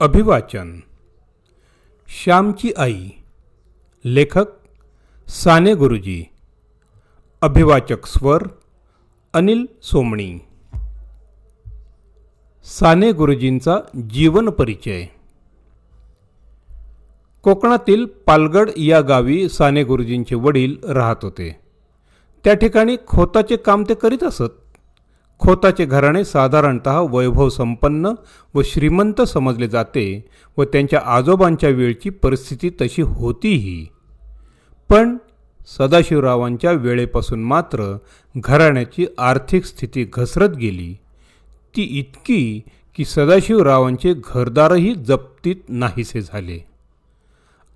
अभिवाचन. श्यामची आई लेखक साने गुरुजी. अभिवाचक स्वर अनिल सोमणी. साने गुरुजींचा जीवन परिचय. कोकणातील पालगड या गावी साने गुरुजींचे वडील राहत होते. त्या ठिकाणी खोताचे काम ते करीत असत. खोताचे घराणे साधारणत वैभव संपन्न व श्रीमंत समजले जाते व त्यांच्या आजोबांच्या वेळची परिस्थिती तशी होतीही. पण सदाशिवरावांच्या वेळेपासून मात्र घराण्याची आर्थिक स्थिती घसरत गेली. ती इतकी की सदाशिवरावांचे घरदारही जप्तीत नाहीसे झाले.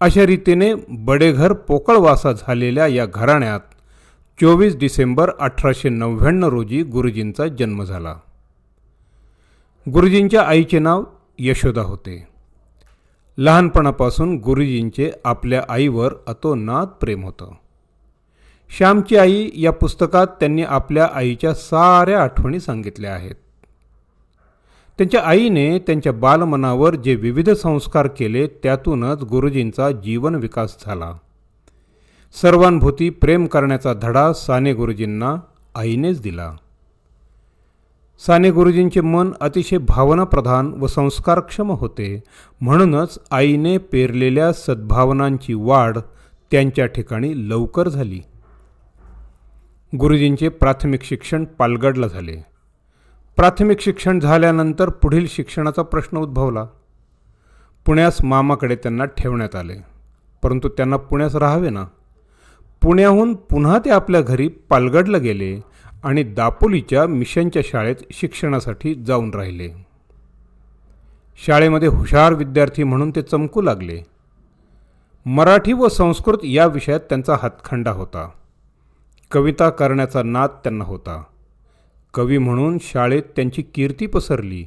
अशा रीतीने बडेघर पोकळवासा झालेल्या या घराण्यात चोवीस डिसेंबर अठराशे नव्याण्णव रोजी गुरुजींचा जन्म झाला. गुरुजींच्या आईचे नाव यशोदा होते. लहानपणापासून गुरुजींचे आपल्या आईवर अतोनात प्रेम होतं. श्यामची आई या पुस्तकात त्यांनी आपल्या आईच्या साऱ्या आठवणी सांगितल्या आहेत. त्यांच्या आईने त्यांच्या बालमनावर जे विविध संस्कार केले त्यातूनच गुरुजींचा जीवन विकास झाला. सर्वांभूती प्रेम करण्याचा धडा साने गुरुजींना आईनेच दिला. साने गुरुजींचे मन अतिशय भावनाप्रधान व संस्कारक्षम होते. म्हणूनच आईने पेरलेल्या सद्भावनांची वाढ त्यांच्या ठिकाणी लवकर झाली. गुरुजींचे प्राथमिक शिक्षण पालगडला झाले. प्राथमिक शिक्षण झाल्यानंतर पुढील शिक्षणाचा प्रश्न उद्भवला. पुण्यास मामाकडे त्यांना ठेवण्यात आले. परंतु त्यांना पुण्यास राहावे ना? पुण्याहून पुन्हा ते आपल्या घरी पालगडला गेले आणि दापोलीच्या मिशनच्या शाळेत शिक्षणासाठी जाऊन राहिले. शाळेमध्ये हुशार विद्यार्थी म्हणून ते चमकू लागले. मराठी व संस्कृत या विषयात त्यांचा हातखंडा होता. कविता करण्याचा नाद त्यांना होता. कवी म्हणून शाळेत त्यांची कीर्ती पसरली.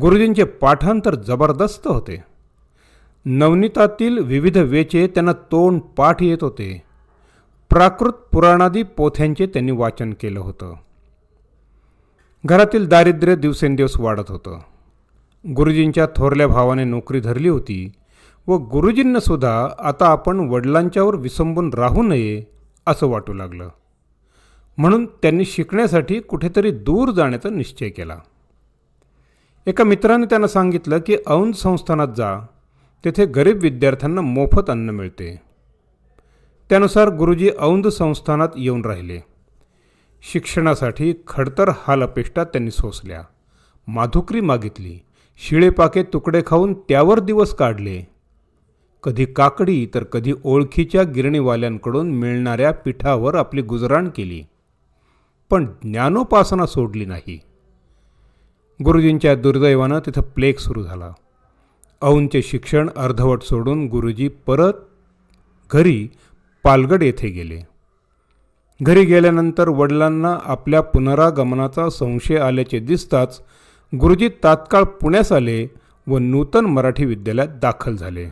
गुरुजींचे पाठांतर जबरदस्त होते. नवनीतातील विविध वेचे त्यांना तोंड पाठ येत होते. प्राकृत पुराणादी पोथ्यांचे त्यांनी वाचन केलं होतं. घरातील दारिद्र्य दिवसेंदिवस वाढत होतं. गुरुजींच्या थोरल्या भावाने नोकरी धरली होती व गुरुजींना सुद्धा आता आपण वडिलांच्यावर विसंबून राहू नये असं वाटू लागलं. म्हणून त्यांनी शिकण्यासाठी कुठेतरी दूर जाण्याचा निश्चय केला. एका मित्राने त्यांना सांगितलं की औंध संस्थानात जा तेथे गरीब विद्यार्थ्यांना मोफत अन्न मिळते. त्यानुसार गुरुजी औंध संस्थानात येऊन राहिले. शिक्षणासाठी खडतर हाल अपेष्टा त्यांनी सोसल्या. माधुकरी मागितली. शिळेपाके तुकडे खाऊन त्यावर दिवस काढले. कधी काकडी तर कधी ओळखीच्या गिरणीवाल्यांकडून मिळणाऱ्या पिठावर आपली गुजराण केली. पण ज्ञानोपासना सोडली नाही. गुरुजींच्या दुर्दैवानं तिथं प्लेग सुरू झाला. औंधचे शिक्षण अर्धवट सोडून गुरुजी परत घरी पालगड येथे गेले. घरी गेल्यानंतर वडिलांना आपल्या पुनरागमनाचा संशय आल्याचे दिसताच गुरुजी तात्काळ पुण्यास आले व नूतन मराठी विद्यालयात दाखल झाले.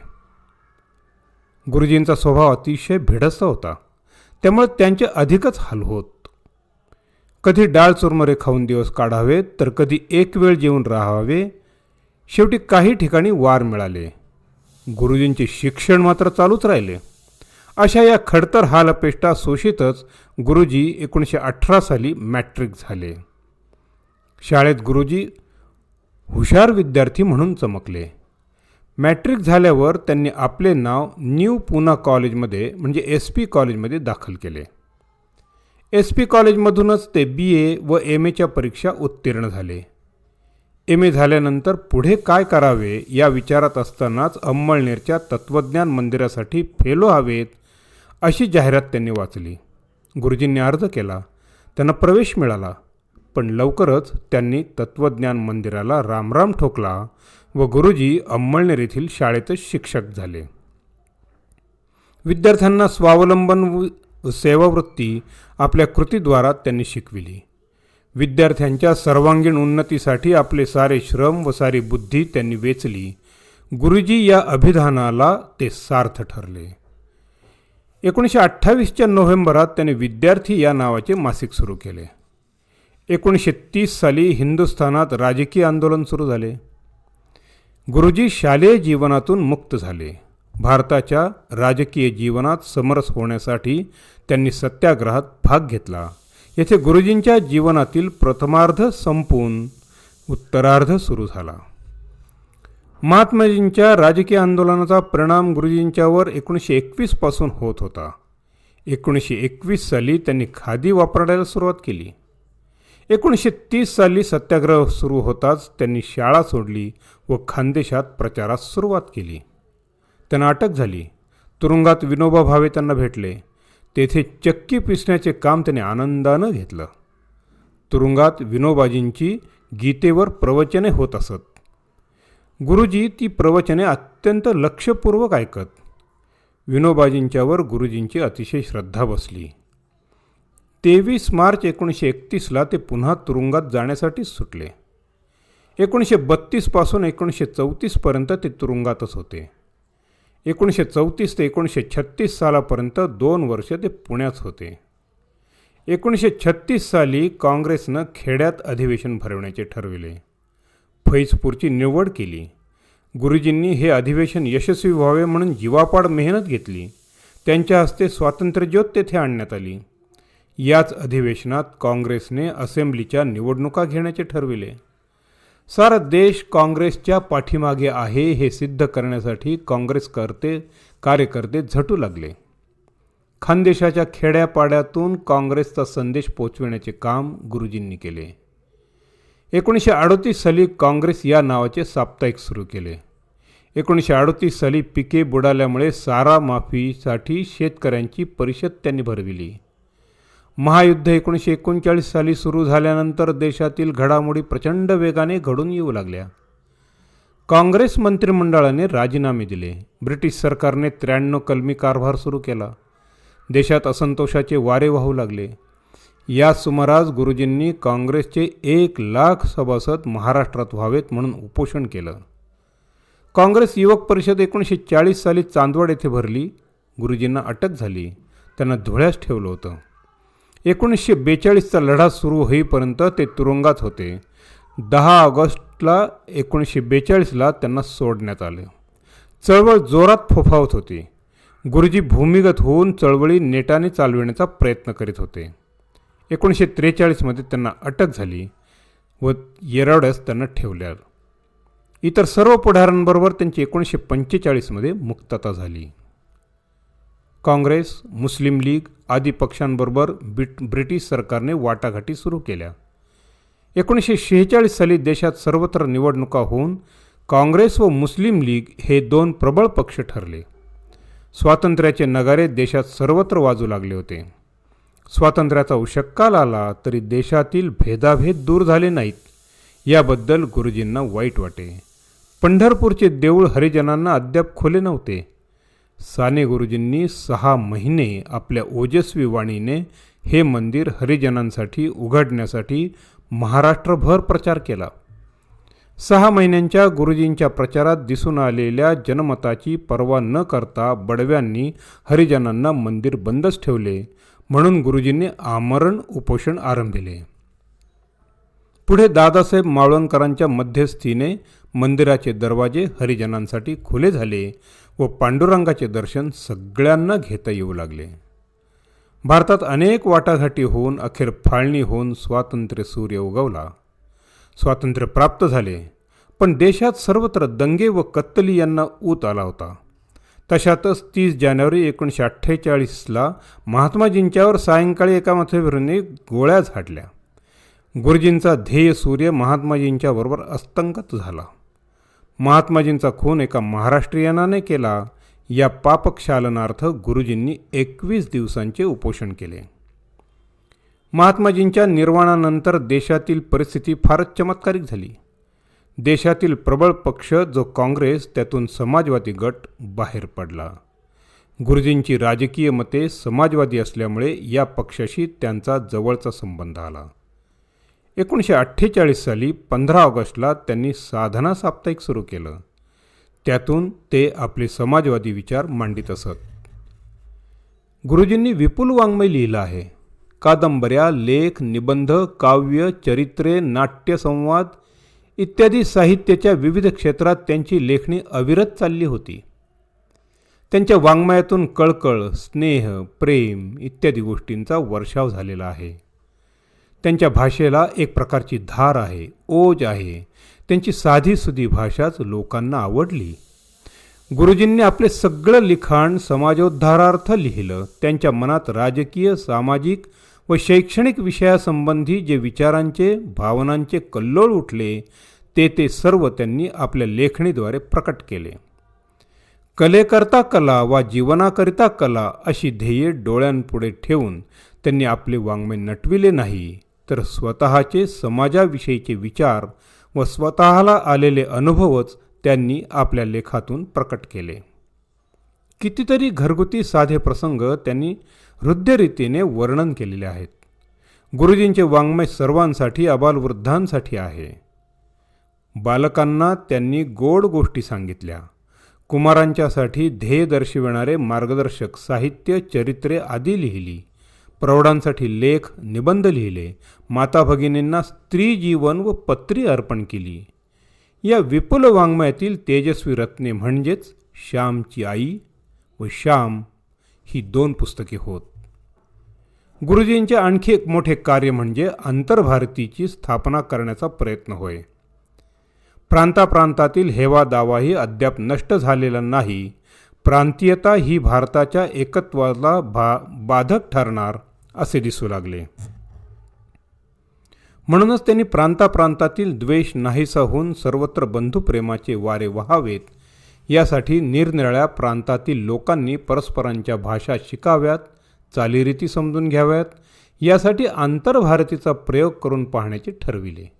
गुरुजींचा स्वभाव अतिशय भिडस्त होता. त्यामुळे त्यांचे अधिकच हाल होत. कधी डाळ चुरमरे खाऊन दिवस काढावेत तर कधी एक वेळ जेवून राहावे. शेवटी काही ठिकाणी वार मिळाले. गुरुजींचे शिक्षण मात्र चालूच राहिले. अशा या खडतर हाल अपेष्टा शोषितच गुरुजी एकोणीसशे अठरा साली मॅट्रिक झाले. शाळेत गुरुजी हुशार विद्यार्थी म्हणून चमकले. मॅट्रिक झाल्यावर त्यांनी आपले नाव न्यू पुना कॉलेजमध्ये म्हणजे एस पी कॉलेजमध्ये दाखल केले. एस पी कॉलेजमधूनच ते बी ए व एम एच्या परीक्षा उत्तीर्ण झाले. एम ए झाल्यानंतर पुढे काय करावे या विचारात असतानाच अंमळनेरच्या तत्त्वज्ञान मंदिरासाठी फेलो हवेत अशी जाहिरात त्यांनी वाचली. गुरुजींनी अर्ज केला. त्यांना प्रवेश मिळाला. पण लवकरच त्यांनी तत्त्वज्ञान मंदिराला रामराम ठोकला व गुरुजी अंमळनेर येथील शाळेतच शिक्षक झाले. विद्यार्थ्यांना स्वावलंबन व सेवावृत्ती आपल्या कृतीद्वारा त्यांनी शिकविली. विद्यार्थ्यांच्या सर्वांगीण उन्नतीसाठी आपले सारे श्रम व सारी बुद्धी त्यांनी वेचली. गुरुजी या अभिधानाला ते सार्थ ठरले. एकोणीसशे अठ्ठावीसच्या नोव्हेंबरात त्याने विद्यार्थी या नावाचे मासिक सुरू केले. एकोणीसशे तीस साली हिंदुस्थानात राजकीय आंदोलन सुरू झाले. गुरुजी शालेय जीवनातून मुक्त झाले. भारताच्या राजकीय जीवनात समरस होण्यासाठी त्यांनी सत्याग्रहात भाग घेतला. येथे गुरुजींच्या जीवनातील प्रथमार्ध संपून उत्तरार्ध सुरू झाला. महात्माजींच्या राजकीय आंदोलनाचा परिणाम गुरुजींच्यावर एकोणीसशे एकवीसपासून होत होता. एकोणीसशे एकवीस साली त्यांनी खादी वापरायला सुरुवात केली. एकोणीसशे तीस साली सत्याग्रह सुरू होताच त्यांनी शाळा सोडली व खानदेशात प्रचारास सुरुवात केली. त्यांना अटक झाली. तुरुंगात विनोबा भावे त्यांना भेटले. तेथे चक्की पिसण्याचे काम त्याने आनंदानं घेतलं. तुरुंगात विनोबाजींची गीतेवर प्रवचने होत असत. गुरुजी ती प्रवचने अत्यंत लक्षपूर्वक ऐकत. विनोबाजींच्यावर गुरुजींची अतिशय श्रद्धा बसली. तेवीस मार्च एकोणीसशे एकतीसला ते पुन्हा तुरुंगात जाण्यासाठीच सुटले. एकोणीसशे बत्तीसपासून एकोणीसशे चौतीसपर्यंत ते तुरुंगातच होते. एकोणीसशे चौतीस ते एकोणीसशे छत्तीस सालापर्यंत दोन वर्ष ते पुण्यात होते. एकोणीसशे छत्तीस साली काँग्रेसनं खेड्यात अधिवेशन भरवण्याचे ठरविले. फैजपूरची निवड केली. गुरुजींनी हे अधिवेशन यशस्वी व्हावे म्हणून जीवापाड मेहनत घेतली. त्यांच्या हस्ते स्वातंत्र्यज्योत तेथे आणण्यात आली. याच अधिवेशनात काँग्रेसने असेंब्लीच्या निवडणुका घेण्याचे ठरविले. सारा देश काँग्रेसच्या पाठीमागे आहे हे सिद्ध करण्यासाठी काँग्रेसकर्ते कार्यकर्ते झटू लागले. खानदेशाच्या खेड्यापाड्यातून काँग्रेसचा संदेश पोचविण्याचे काम गुरुजींनी केले. एकोणीसशे अडतीस साली काँग्रेस या नावाचे साप्ताहिक सुरू केले. एकोणीसशे अडतीस साली पिके बुडाल्यामुळे सारा माफीसाठी शेतकऱ्यांची परिषद त्यांनी भरविली. महायुद्ध एकोणीसशे एकोणचाळीस साली सुरू झाल्यानंतर देशातील घडामोडी प्रचंड वेगाने घडून येऊ लागल्या. काँग्रेस मंत्रिमंडळाने राजीनामे दिले. ब्रिटिश सरकारने त्र्याण्णव कलमी कारभार सुरू केला. देशात असंतोषाचे वारे वाहू लागले. या सुमारास गुरुजींनी काँग्रेसचे एक लाख सभासद महाराष्ट्रात व्हावेत म्हणून उपोषण केलं. काँग्रेस युवक परिषद एकोणीसशे चाळीस साली चांदवड येथे भरली. गुरुजींना अटक झाली. त्यांना धुळ्यास ठेवलं होतं. एकोणीसशे बेचाळीसचा लढा सुरू होईपर्यंत ते तुरुंगात होते. दहा ऑगस्टला एकोणीसशे बेचाळीसला त्यांना सोडण्यात आलं. चळवळ जोरात फोफावत होती. गुरुजी भूमिगत होऊन चळवळी नेटाने चालविण्याचा प्रयत्न करीत होते. एकोणीसशे त्रेचाळीसमध्ये त्यांना अटक झाली व येरावड्यास त्यांना ठेवल्या. इतर सर्व पुढाऱ्यांबरोबर त्यांची एकोणीसशे पंचेचाळीसमध्ये मुक्तता झाली. काँग्रेस मुस्लिम लीग आदी पक्षांबरोबर ब्रिट ब्रिटिश सरकारने वाटाघाटी सुरू केल्या. एकोणीसशे शेहेचाळीस साली देशात सर्वत्र निवडणुका होऊन काँग्रेस व मुस्लिम लीग हे दोन प्रबळ पक्ष ठरले. स्वातंत्र्याचे नगारे देशात सर्वत्र वाजू लागले होते. स्वातंत्र्याचा उशक्काल आला तरी देशातील भेदाभेद दूर झाले नाहीत. याबद्दल गुरुजींना वाईट वाटे. पंढरपूरचे देऊळ हरिजनांना अद्याप खोले नव्हते. साने गुरुजींनी सहा महिने आपल्या ओजस्वी वाणीने हे मंदिर हरिजनांसाठी उघडण्यासाठी महाराष्ट्रभर प्रचार केला. सहा महिन्यांच्या गुरुजींच्या प्रचारात दिसून आलेल्या जनमताची पर्वा न करता बडव्यांनी हरिजनांना मंदिर बंदच ठेवले. म्हणून गुरुजींनी आमरण उपोषण आरंभिले. पुढे दादासाहेब मावळणकरांच्या मध्यस्थीने मंदिराचे दरवाजे हरिजनांसाठी खुले झाले व पांडुरंगाचे दर्शन सगळ्यांना घेता येऊ लागले. भारतात अनेक वाटाघाटी होऊन अखेर फाळणी होऊन स्वातंत्र्य सूर्य उगवला. स्वातंत्र्य प्राप्त झाले पण देशात सर्वत्र दंगे व कत्तली यांना ऊत आला होता. तशातच तीस जानेवारी एकोणीसशे अठ्ठेचाळीसला महात्माजींच्यावर सायंकाळी एका मथेवरीने गोळ्या झाडल्या. गुरुजींचा ध्येय सूर्य महात्माजींच्या बरोबर अस्तंगत झाला. महात्माजींचा खून एका महाराष्ट्रीयनाने केला. या पापक्षालनार्थ गुरुजींनी एकवीस दिवसांचे उपोषण केले. महात्माजींच्या निर्वाणानंतर देशातील परिस्थिती फारच चमत्कारिक झाली. देशातील प्रबळ पक्ष जो काँग्रेस त्यातून समाजवादी गट बाहेर पडला. गुरुजींची राजकीय मते समाजवादी असल्यामुळे या पक्षाशी त्यांचा जवळचा संबंध आला. एकोणीसशे अठ्ठेचाळीस साली पंधरा ऑगस्टला त्यांनी साधना साप्ताहिक सुरू केलं. त्यातून ते आपले समाजवादी विचार मांडित असत. गुरुजींनी विपुल वाङ्मय लिहिलं आहे. कादंबऱ्या लेख निबंध काव्य चरित्रे नाट्यसंवाद इत्यादी साहित्याच्या विविध क्षेत्रात त्यांची लेखणी अविरत चालली होती. त्यांच्या वाङ्मयातून कळकळ स्नेह प्रेम इत्यादी गोष्टींचा वर्षाव झालेला आहे. त्यांच्या भाषेला एक प्रकारची धार आहे ओज आहे. त्यांची साधीसुधी भाषाच लोकांना आवडली. गुरुजींनी आपले सगळं लिखाण समाजोद्धारार्थ लिहिलं. त्यांच्या मनात राजकीय सामाजिक व शैक्षणिक विषयासंबंधी जे विचारांचे भावनांचे कल्लोळ उठले ते ते सर्व त्यांनी आपल्या लेखणीद्वारे प्रकट केले. कलेकरता कला वा जीवनाकरिता कला अशी ध्येये डोळ्यांपुढे ठेवून त्यांनी आपले वाङ्मय नटविले नाही तर स्वतःचे समाजाविषयीचे विचार व स्वतःला आलेले अनुभवच त्यांनी आपल्या लेखातून प्रकट केले. कितीतरी घरगुती साधे प्रसंग त्यांनी हृदयरीतीने वर्णन केलेले आहेत. गुरुजींचे वाङ्मय सर्वांसाठी अबालवृद्धांसाठी आहे. बालकांना त्यांनी गोड गोष्टी सांगितल्या. कुमारांच्यासाठी ध्येय दर्शविणारे मार्गदर्शक साहित्य चरित्रे आदी लिहिली. प्रौढांसाठी लेख निबंध लिहिले. माता भगिनींना स्त्री जीवन व पत्री अर्पण केली. या विपुल वाङ्मयातील तेजस्वी रत्ने म्हणजेच श्यामची आई व श्याम ही दोन पुस्तके होत. गुरुजींचे आणखी एक मोठे कार्य म्हणजे आंतरभारतीची स्थापना करण्याचा प्रयत्न होय. प्रांताप्रांतातील हेवा दावाही अद्याप नष्ट झालेला नाही. प्रांतीयता ही भारताच्या एकत्वाला भा बाधक ठरणार असे दिसू लागले. म्हणूनच त्यांनी प्रांताप्रांतातील द्वेष नाहीसा होऊन सर्वत्र बंधुप्रेमाचे वारे वहावेत. यासाठी निरनिराळ्या प्रांतातील लोकांनी परस्परांच्या भाषा शिकाव्यात. चालीरीती समजून घ्याव्यात. यासाठी आंतरभारतीचा प्रयोग करून पाहण्याचे ठरविले.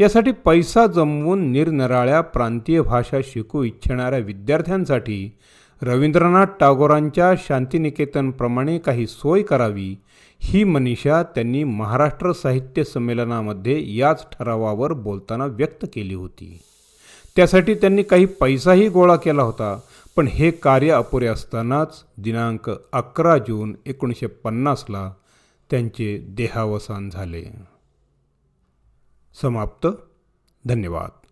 यासाठी पैसा जमवून निरनिराळ्या प्रांतीय भाषा शिकू इच्छिणाऱ्या विद्यार्थ्यांसाठी रवींद्रनाथ टागोरांच्या शांतिनिकेतनप्रमाणे काही सोय करावी ही मनीषा त्यांनी महाराष्ट्र साहित्य संमेलनामध्ये याच ठरावावर बोलताना व्यक्त केली होती. त्यासाठी त्यांनी काही पैसाही गोळा केला होता. पण हे कार्य अपुरे असतानाच दिनांक अकरा जून एकोणीसशे पन्नासला त्यांचे देहावसान झाले. समाप्त. धन्यवाद.